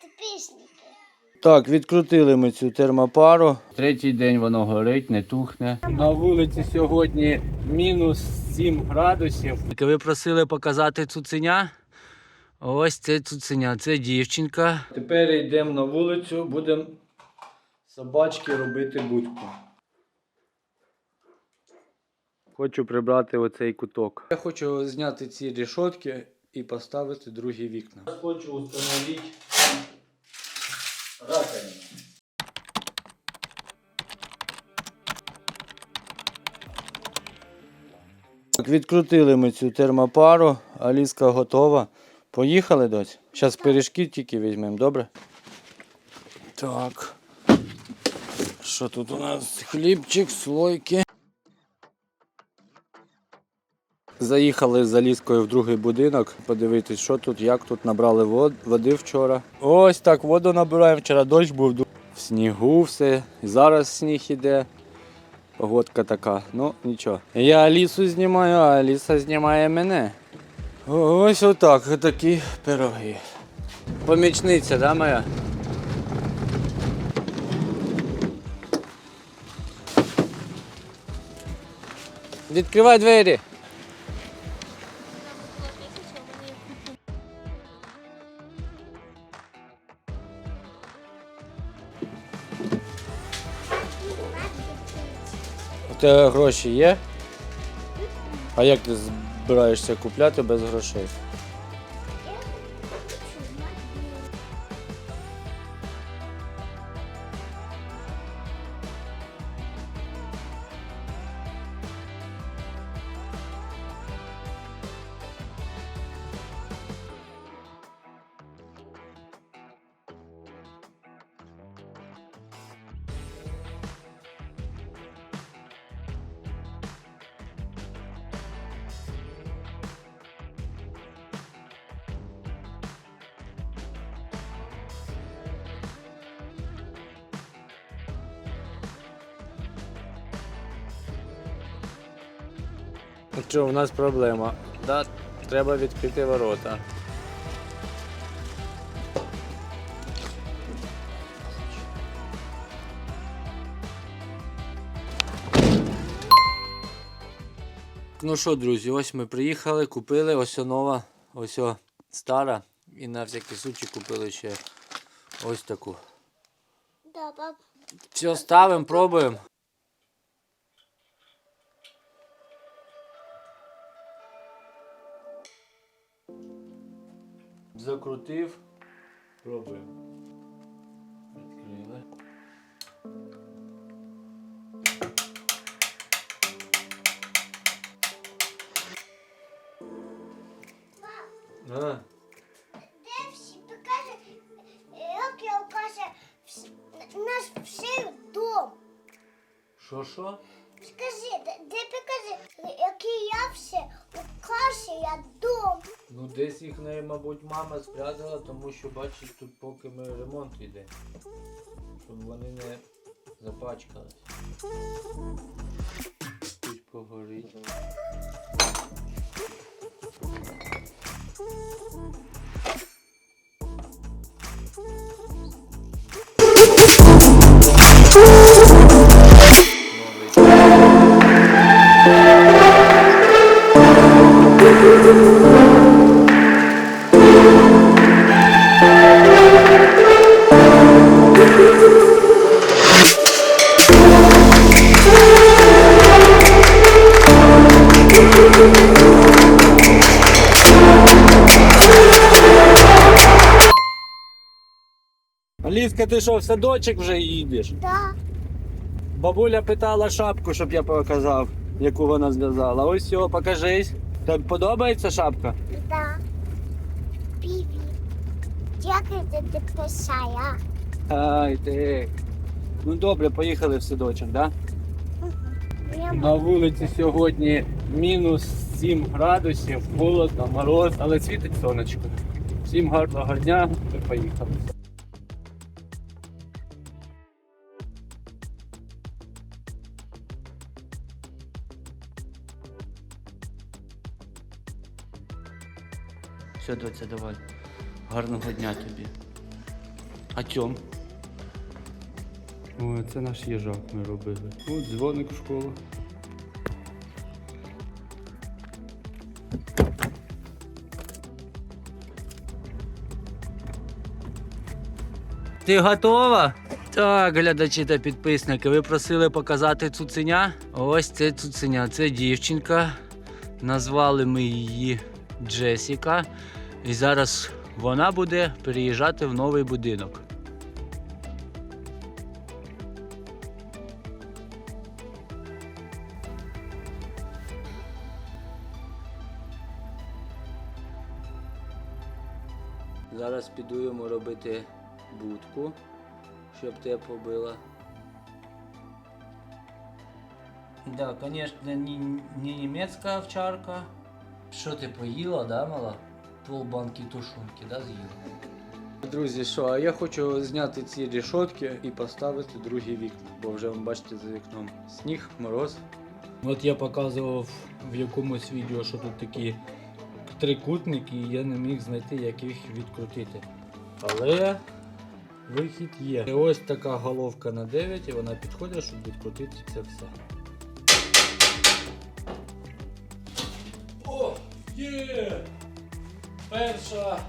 підписники. Так, відкрутили ми цю термопару. Третій день воно горить, не тухне. На вулиці сьогодні мінус 7 градусів. Ви просили показати цуценя. Ось це цуценя, це дівчинка. Тепер йдемо на вулицю, будемо собачки робити будку. Хочу прибрати оцей куток. Я хочу зняти ці рішотки і поставити другі вікна. Хочу встановити раковину. Так, відкрутили ми цю термопару, Аліска готова. Поїхали дось. Зараз пиріжки тільки візьмемо, добре? Так. Що тут у нас? Хлібчик, слойки. Заїхали з Аліскою в другий будинок, подивитись, що тут, як тут набрали вод, води вчора. Ось так воду набираємо. Вчора дощ був в снігу все. Зараз сніг іде. Погодка така, ну нічого. Я Алісу знімаю, а Аліса знімає мене. Ось отак, такі пироги. Помічниця, да, моя? Відкривай двері. Тебе гроші є? А як ти збираєшся купляти без грошей? Що, у нас проблема. Да, треба відкрити ворота. Ну що, друзі, ось ми приїхали, купили ось нова, ось о стара. І на всякий случай купили ще ось таку. Да, пап. Все, ставимо, пробуємо. Закрутив. Пробуємо. Відкрили. А, Де всі покаже, як я каже, наш всіх дом. що десь їх, мабуть, мама спрятала, тому що бачиш, тут поки ми ремонт йде. Щоб вони не запачкались. Тут погорить. Новий. Аліска, ти що, в садочок вже їдеш? Да. Бабуля питала шапку, щоб я показав, яку вона зв'язала. Ось все, покажись. Тобі подобається шапка? Да. Привіт. Дякую, ти писала. Ай ти. Ну добре, поїхали в садочок, да? Я На вулиці сьогодні мінус 7 градусів, холодно, мороз, але світить сонечко. Всім гарного дня, ми поїхали. Все, доця, давай. Гарного дня тобі. А цьом? О, це наш їжак ми робили. От дзвоник в школу. Ти готова? Так, глядачі та підписники, ви просили показати цуценя. Ось це цуценя, це дівчинка. Назвали ми її Джесіка. І зараз вона буде переїжджати в новий будинок. Зараз піду йому робити будку, щоб те побила. Да, не, не німецька овчарка. Що ти поїла, да, мала? Пол банки тушонки, да, з'їла? Друзі, що, а я хочу зняти ці рішотки і поставити другі вікна, бо вже ви бачите за вікном сніг, мороз. От я показував в якомусь відео, що тут такі трикутники, і я не міг знайти, як їх відкрутити. Але вихід є. І ось така головка на 9, і вона підходить, щоб відкрутити це все. О, є! Перша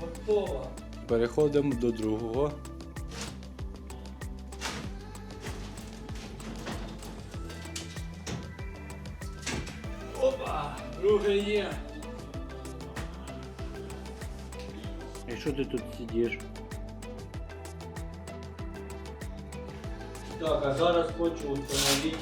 готова. Переходимо до другого. Опа! Друге є. І що ти тут сидиш? Так, а зараз хочу встановити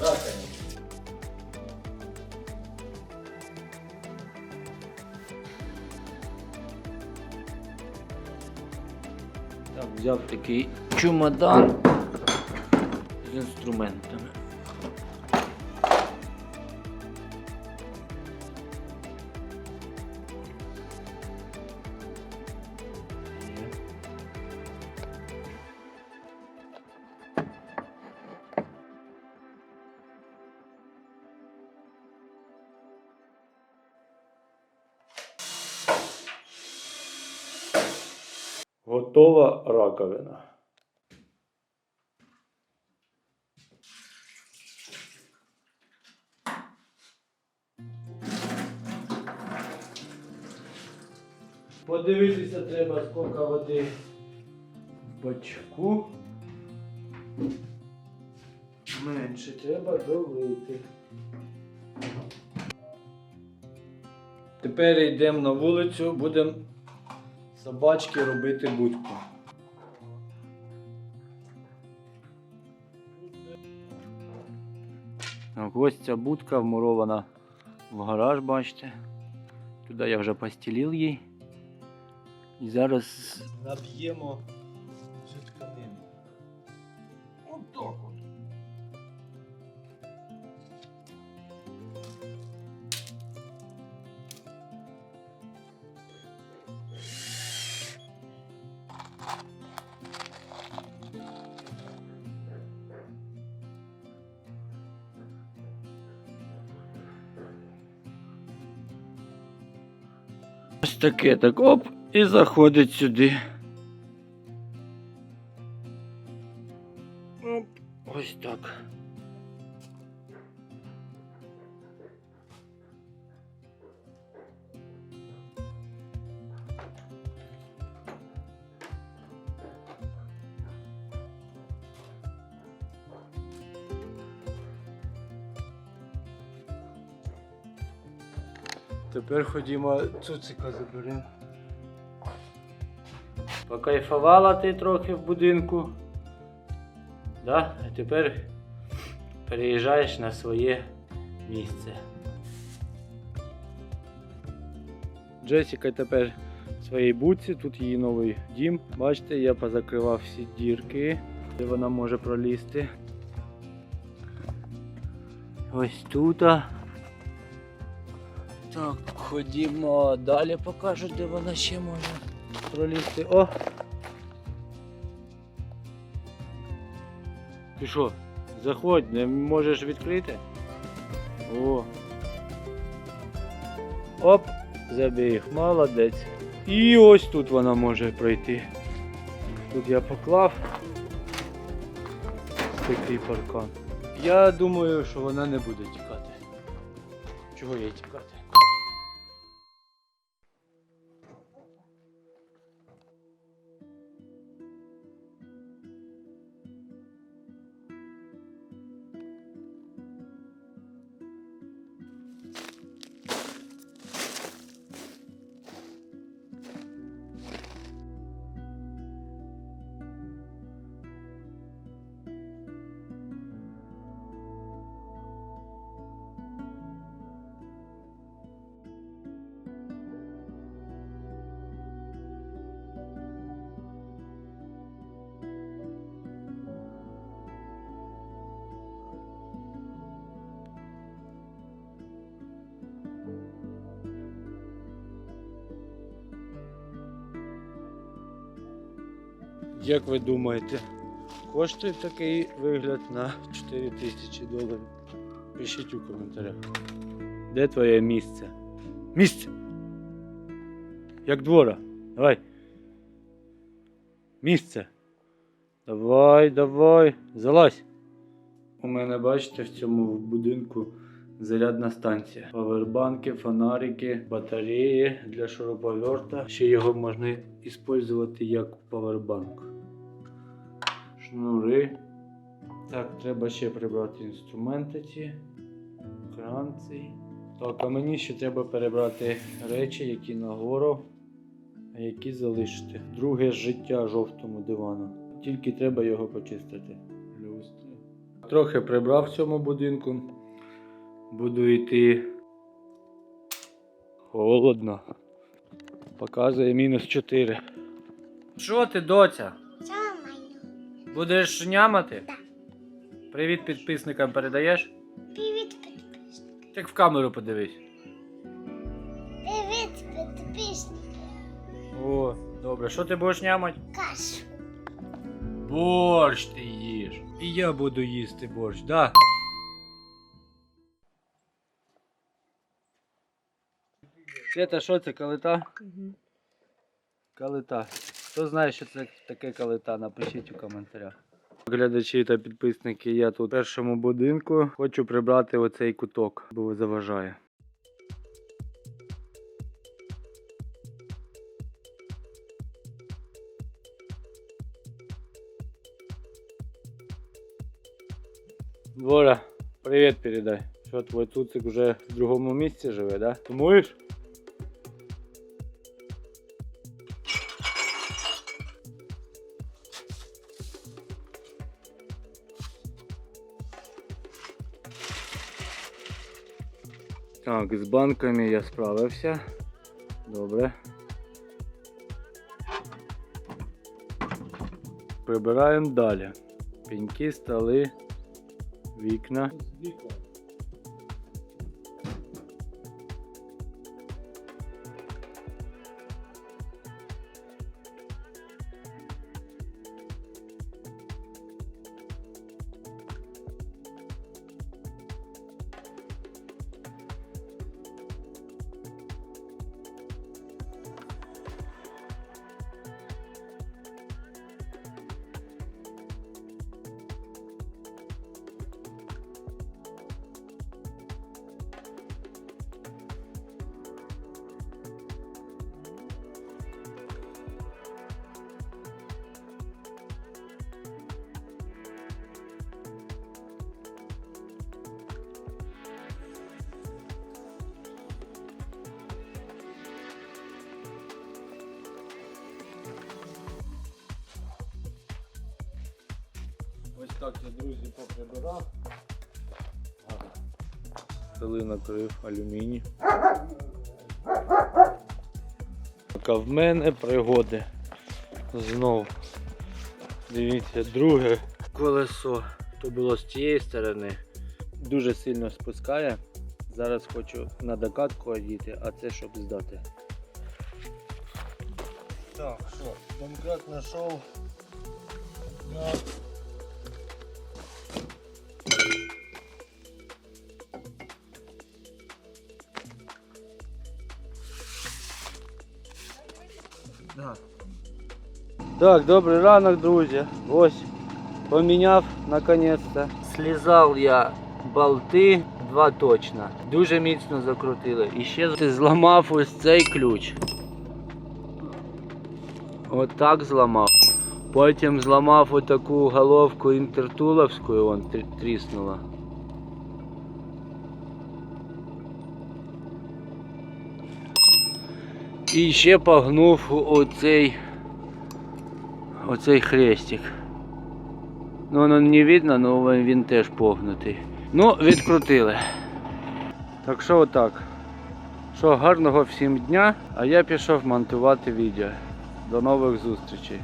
раковину. Взяв такий чемодан з інструментами. Готова раковина. Подивитися треба, скільки води в бачку. Менше треба долити. Тепер йдемо на вулицю, будемо собачки робити будьку. Ось ця будка вмурована в гараж, бачите. Туди я вже постілив їй. І зараз наб'ємо Ось таке так оп і заходить сюди. Тепер ходімо цуцика заберемо. Покайфувала ти трохи в будинку. Да? А тепер переїжджаєш на своє місце. Джесіка тепер в своїй будці, тут її новий дім. Бачите, я позакривав всі дірки, де вона може пролізти. Ось тут. Так, ходімо далі покажу, де вона ще може пролізти. О! Ти що, заходь, не можеш відкрити? О! Оп! Забіг, молодець. І ось тут вона може пройти. Тут я поклав такий паркан. Я думаю, що вона не буде тікати. Чого їй тікати? Як ви думаєте, коштує такий вигляд на 4 тисячі доларів? Пишіть у коментарях. Де твоє місце? Місце! Як двора. Давай. Місце. Давай, давай. Залазь. У мене, бачите, в цьому будинку зарядна станція. Павербанки, фонарики, батареї для шуруповерта. Ще його можна використовувати як павербанк. Шнури. Так, треба ще прибрати інструменти ці. Кран. Так, а мені ще треба перебрати речі, які нагору, а які залишити. Друге життя жовтому дивану. Тільки треба його почистити. Люстри. Трохи прибрав в цьому будинку. Буду йти. Холодно. Показує мінус 4. Що ти, доця? Будеш нямати? Так. Привіт підписникам передаєш? Привіт, підписники. Так в камеру подивись. Привіт, підписники. О, добре. Що ти будеш нямати? Кашу. Борщ ти їш. І я буду їсти борщ, да? Свята, що це калита? Калита. Хто знає, що це таке калита, напишіть у коментарях. Глядачі та підписники, я тут в першому будинку. Хочу прибрати оцей куток, бо заважає. Дворя, привіт передай. Що твій туцик вже в другому місці живе, да? Сумуєш? Так, з банками я справився. Добре. Прибираємо далі. Пеньки, столи, вікна. Ось так я, друзі, поприбирав. Столи накрив алюміній. А в мене пригоди. Знов. Дивіться, друге колесо. То було з цієї сторони. Дуже сильно спускає. Зараз хочу на докатку одіти, а це щоб здати. Так, що, домкрат знайшов. Так, добрий ранок, друзі. Ось поміняв наконець-то. Слізав я болти, два точно. Дуже міцно закрутили. І ще зламав ось цей ключ. Отак зламав. Потім зламав отаку головку інтертуловську, вон тріснула. І ще погнув оцей оцей хрестик. Ну воно не видно, але він теж погнутий. Ну, відкрутили. Так що отак. Що гарного всім дня, а я пішов монтувати відео. До нових зустрічей.